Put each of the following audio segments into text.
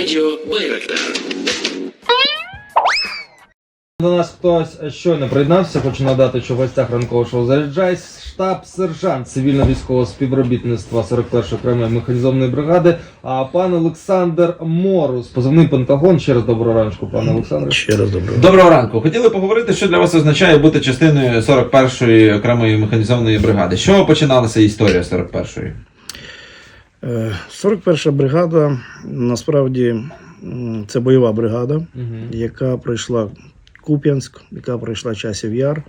Радіо Байрактар. До нас хтось щойно приєднався, хочу надати, що в гостях ранкового шоу заряджайсь штаб-сержант цивільно-військового співробітництва 41-ї окремої механізованої бригади, а пан Олександр Морус, позивний Пентагон. Ще раз доброго ранку, пане Олександре. Ще раз добре. Доброго ранку. Хотіли поговорити, що для вас означає бути частиною 41-ї окремої механізованої бригади. З чого починалася історія 41-ї? Е, 41 бригада насправді це бойова бригада, Угу. яка пройшла Куп'янськ, яка пройшла часів Яр.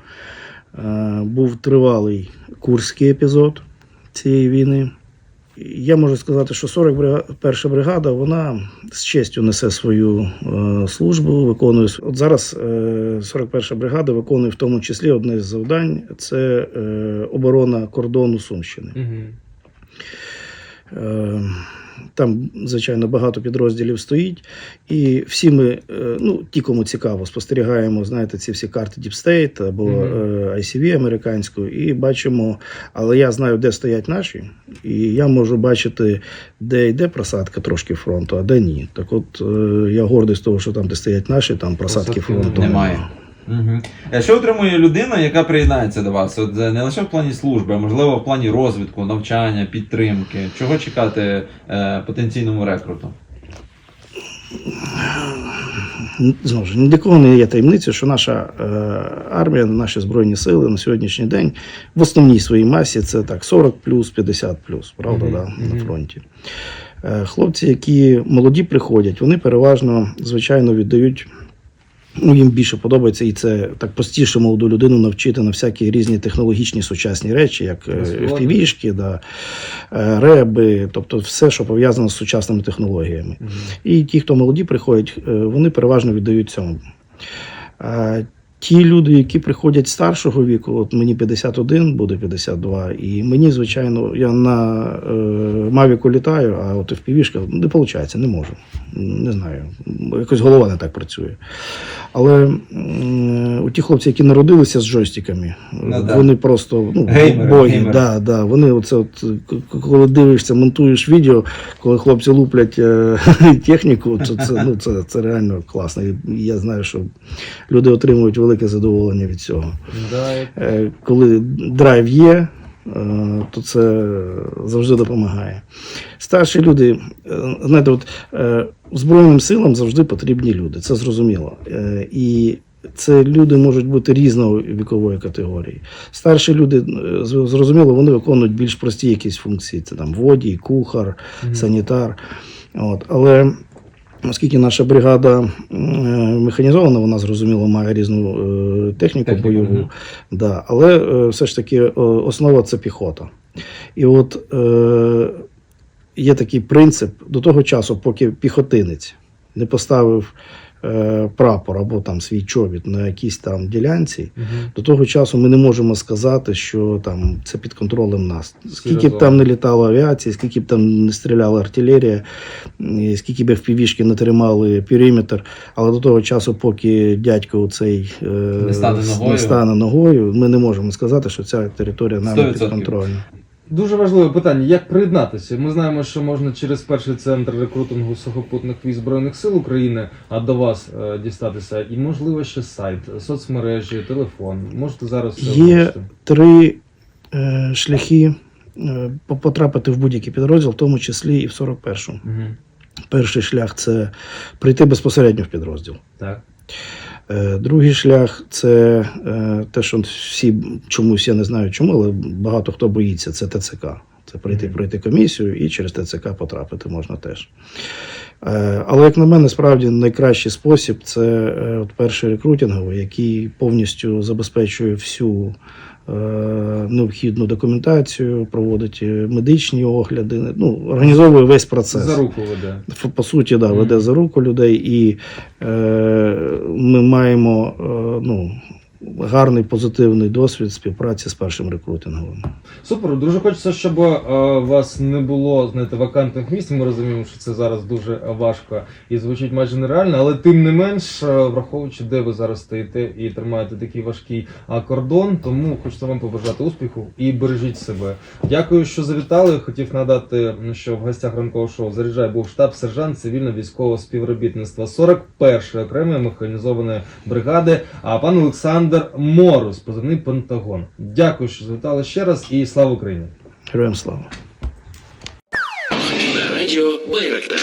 Е, Був тривалий курський епізод цієї війни. Я можу сказати, що 41 бригада вона з честю несе свою е, службу, виконує от зараз. Е, 41 бригада виконує в тому числі одне з завдань це е, оборона кордону Сумщини. Угу. Е, Там, звичайно, багато підрозділів стоїть, і всі ми, е, ну ті, кому цікаво, спостерігаємо, знаєте, ці всі карти Deep State або е, ICV американську, і бачимо, але я знаю, де стоять наші, і я можу бачити, де йде просадка трошки фронту, а де ні. Так от е, я гордий з того, що там, де стоять наші, там просадки Просадки фронту немає. Угу. Що отримує людина, яка приєднається до вас? От е, не лише в плані служби, а можливо в плані розвитку, навчання, підтримки. Чого чекати е, потенційному рекруту? Знову ж ні для кого не є таємницею, що наша е, армія, наші збройні сили на сьогоднішній день в основній своїй масі це так 40 плюс, 50 плюс, правда, Мгм, да, на фронті. Е, хлопці, які молоді приходять, вони переважно, звичайно, віддають. Ну, їм більше подобається, і це так простіше молоду людину навчити на всякі різні технологічні сучасні речі, як фівішки, FPV-шки, да, е, реби, тобто все, що пов'язано з сучасними технологіями. Угу. І ті, хто молоді приходять, е, вони переважно віддають цьому. Ті люди, які приходять старшого віку, от мені 51, буде 52, і мені, звичайно, я на е, Мавіку літаю, а от в півішка не виходить, не можу. Не знаю. Якось голова не так працює. Але м, у ті хлопці, які народилися з джойстиками, Ну, да. вони просто ну, Геймери, боги. геймери. Да, да, вони оце от, коли дивишся, монтуєш відео, коли хлопці луплять е, техніку, то це, ну, це, це реально класно. І я знаю, що люди отримують велике задоволення від цього. Е, Коли драйв є, е, то це завжди допомагає. Старші люди, е, знаєте, от Збройним силам завжди потрібні люди, це зрозуміло. І це люди можуть бути різної вікової категорії. Старші люди, зрозуміло, вони виконують більш прості якісь функції. Це там водій, кухар, санітар. От. Але оскільки наша бригада е, механізована, вона зрозуміло має різну е, техніку, Техніку, бойову. угу. Да. Але е, все ж таки основа це піхота. І от е, є такий принцип до того часу, поки піхотинець не поставив е, прапор або там свій чобіт на якійсь там ділянці, Мгм. до того часу ми не можемо сказати, що там це під контролем нас. Скільки б там не літала авіація, скільки б там не стріляла артилерія, скільки б впівішки не тримали периметр, але до того часу, поки дядько цей е, Не стане ногою. не стане ногою, ми не можемо сказати, що ця територія нам 100%. підконтрольна. Дуже важливе питання: як приєднатися? Ми знаємо, що можна через перший центр рекрутингу сухопутних військ збройних сил України а до вас е, дістатися, і можливо ще сайт, соцмережі, телефон. Можете зараз все Є оголосити? три е, шляхи е, по- потрапити в будь-який підрозділ, в тому числі і в 41-му. Мгм. Перший шлях це прийти безпосередньо в підрозділ. Так. Е, Другий шлях це е, те, що всі чомусь я не знаю чому, але багато хто боїться, це ТЦК. Це прийти, пройти комісію і через ТЦК потрапити можна теж. Е, Але, як на мене, справді найкращий спосіб це перший рекрутинговий, який повністю забезпечує всю необхідну документацію, проводить е, медичні огляди, ну, організовує весь процес. За руку веде. По суті, да, веде за руку людей, і е, ми маємо е, ну, гарний позитивний досвід співпраці з першим рекрутинговим. Супер, дуже хочеться, щоб е, у вас не було знаєте, вакантних місць. Ми розуміємо, що це зараз дуже важко і звучить майже нереально, але тим не менш, е, враховуючи, де ви зараз стоїте і тримаєте такий важкий кордон, тому хочеться вам побажати успіху і бережіть себе. Дякую, що завітали. Хотів надати, що в гостях ранкового шоу заряджай був штаб-сержант цивільно-військового співробітництва 41-ї окремої механізованої бригади. А пан Олександр Морус, позивний Пентагон. Дякую, що завітали ще раз і слава Україні! Героям слава! на радіо Байрактар.